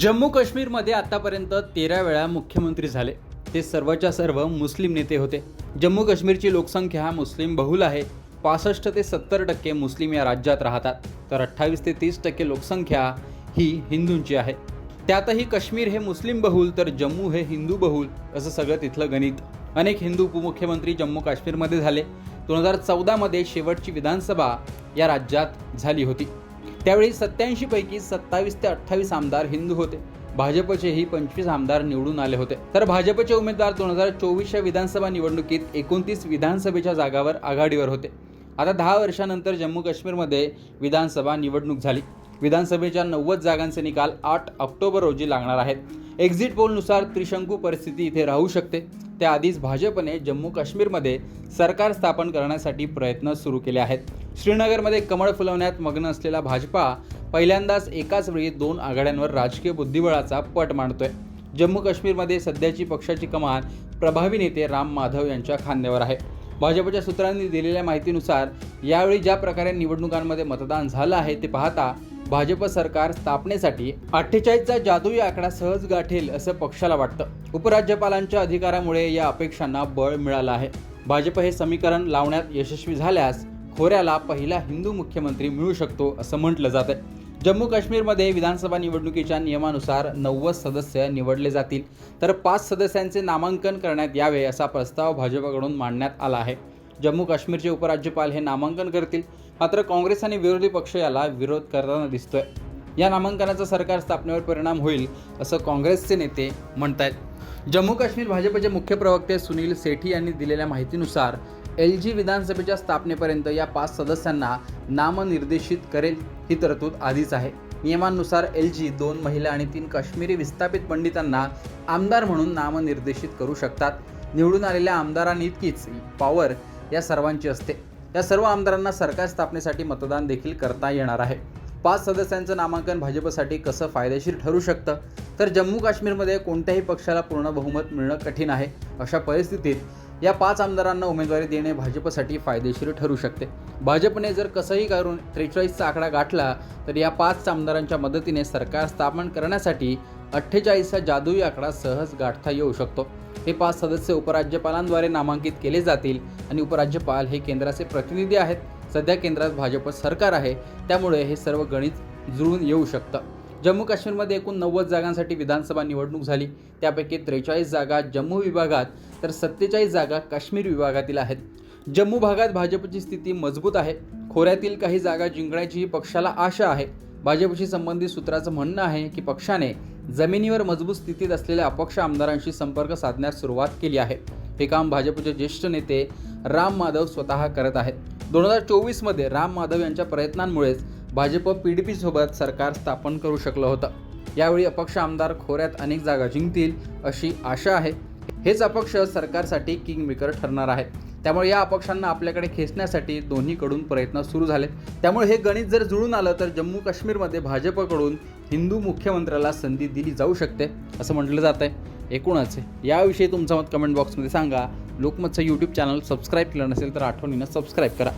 जम्मू काश्मीरमध्ये आतापर्यंत तेरा वेळा मुख्यमंत्री झाले. ते सर्वच्या सर्व मुस्लिम नेते होते. जम्मू काश्मीरची लोकसंख्या मुस्लिम बहुल आहे. पासष्ट ते सत्तर टक्के मुस्लिम या राज्यात राहतात. तर अठ्ठावीस ते तीस टक्के लोकसंख्या ही हिंदूंची आहे. त्यातही काश्मीर हे मुस्लिम बहुल तर जम्मू हे हिंदू बहुल असं सगळं तिथलं गणित. अनेक हिंदू उपमुख्यमंत्री जम्मू काश्मीरमध्ये झाले. दोन हजार चौदामध्ये शेवटची विधानसभा या राज्यात झाली होती. त्यावेळी सत्याऐंशी पैकी सत्तावीस ते अठ्ठावीस आमदार हिंदू होते. भाजपचेही पंचवीस आमदार निवडून आले होते. तर भाजपचे उमेदवार दोन हजार चोवीसच्या विधानसभा निवडणुकीत एकोणतीस विधानसभेच्या जागावर आघाडीवर होते. आता दहा वर्षानंतर जम्मू काश्मीरमध्ये विधानसभा निवडणूक झाली. विधानसभेच्या नव्वद जागांचे निकाल आठ ऑक्टोबर रोजी लागणार आहेत. एक्झिट पोलनुसार त्रिशंकू परिस्थिती इथे राहू शकते. त्याआधीच भाजपने जम्मू काश्मीरमध्ये सरकार स्थापन करण्यासाठी प्रयत्न सुरू केले आहेत. श्रीनगरमध्ये कमळ फुलवण्यात मग्न असलेला भाजपा पहिल्यांदाच एकाच वेळी दोन आघाड्यांवर राजकीय बुद्धिबळाचा पट मांडतोय. जम्मू काश्मीरमध्ये सध्याची पक्षाची कमान प्रभावी नेते राम माधव यांच्या खांद्यावर आहे. भाजपच्या सूत्रांनी दिलेल्या माहितीनुसार यावेळी ज्या प्रकारे निवडणुकांमध्ये मतदान झालं आहे ते पाहता भाजप सरकार स्थापनेसाठी अठ्ठेचाळीसचा जादुई आकडा सहज गाठेल असं पक्षाला वाटतं. उपराज्यपालांच्या अधिकारामुळे या अपेक्षांना बळ मिळालं आहे. भाजप हे समीकरण लावण्यात यशस्वी झाल्यास खोऱ्याला पहिला हिंदू मुख्यमंत्री मिळू शकतो असं म्हटलं जातं जम्मू काश्मीरमध्ये विधानसभा निवडणुकीच्या नियमानुसार नव्वद सदस्य निवडले जातील. तर पाच सदस्यांचे नामांकन करण्यात यावे असा प्रस्ताव भाजपाकडून मांडण्यात आला आहे. जम्मू काश्मीरचे उपराज्यपाल हे नामांकन करतील. मात्र काँग्रेस आणि विरोधी पक्ष याला विरोध करताना दिसतोय. या नामांकनाचा सरकार स्थापनेवर परिणाम होईल असं काँग्रेसचे नेते म्हणत आहेत जम्मू काश्मीर भाजपचे मुख्य प्रवक्ते सुनील सेठी यांनी दिलेल्या माहितीनुसार एल जी विधानसभेच्या स्थापनेपर्यंत या पाच सदस्यांना नामनिर्देशित करेल ही तरतूद आधीच आहे. नियमांनुसार एल जी दोन महिला आणि तीन काश्मीरी विस्थापित पंडितांना आमदार म्हणून नामनिर्देशित करू शकतात. निवडून आलेल्या आमदारांइतकीच पॉवर या सर्वांची असते. या सर्व आमदारांना सरकार स्थापनेसाठी मतदान देखील करता येणार आहे. पाच सदस्यांचं नामांकन भाजपसाठी कसं फायदेशीर ठरू शकतं? तर जम्मू काश्मीरमध्ये कोणत्याही पक्षाला पूर्ण बहुमत मिळणं कठीण आहे. अशा परिस्थितीत या पाच आमदारांना उमेदवारी देणे भाजपसाठी फायदेशीर ठरू शकते. भाजपने जर कसंही करून त्रेचाळीसचा आकडा गाठला तर या पाच आमदारांच्या मदतीने सरकार स्थापन करण्यासाठी अठ्ठेचाळीसचा जादुई आकडा सहज गाठता येऊ शकतो. हे पाच सदस्य उपराज्यपालांद्वारे नामांकित केले जातील आणि उपराज्यपाल हे केंद्राचे प्रतिनिधी आहेत. सध्या केंद्रात भाजप सरकार आहे त्यामुळे हे सर्व गणित जुळून येऊ शकतं. जम्मू काश्मीरमध्ये एकूण नव्वद जागांसाठी विधानसभा निवडणूक झाली. त्यापैकी त्रेचाळीस जागा जम्मू विभागात तर सत्तेचाळीस जागा काश्मीर विभागातील आहेत. जम्मू भागात भाजपची स्थिती मजबूत आहे. खोऱ्यातील काही जागा जिंकण्याचीही पक्षाला आशा आहे. भाजपशी संबंधित सूत्राचं म्हणणं आहे की पक्षाने जमिनीवर मजबूत स्थितीत असलेल्या अपक्ष आमदारांशी संपर्क साधण्यास सुरुवात केली आहे. हे काम भाजपचे ज्येष्ठ नेते राम माधव स्वतः करत आहेत. दोन हजार चोवीसमध्ये राम माधव यांच्या प्रयत्नांमुळेच भाजप पी डी सोबत सरकार स्थापन करू शकलं होतं. यावेळी अपक्ष आमदार खोऱ्यात अनेक जागा जिंकतील अशी आशा आहे. हेच अपक्ष सरकारसाठी किंग मेकर ठरणार आहे. त्यामुळे या अपक्षांना आपल्याकडे खेचण्यासाठी दोन्हीकडून प्रयत्न सुरू झाले. त्यामुळे हे गणित जर जुळून आलं तर जम्मू काश्मीरमध्ये भाजपकडून हिंदू मुख्यमंत्र्याला संधी दिली जाऊ शकते असं म्हटलं जात आहे. एकूणच याविषयी तुमचं मत कमेंट बॉक्समध्ये सांगा. लोकमतचं यूट्यूब चॅनल सबस्क्राईब केलं नसेल तर आठवणीनं सबस्क्राईब करा.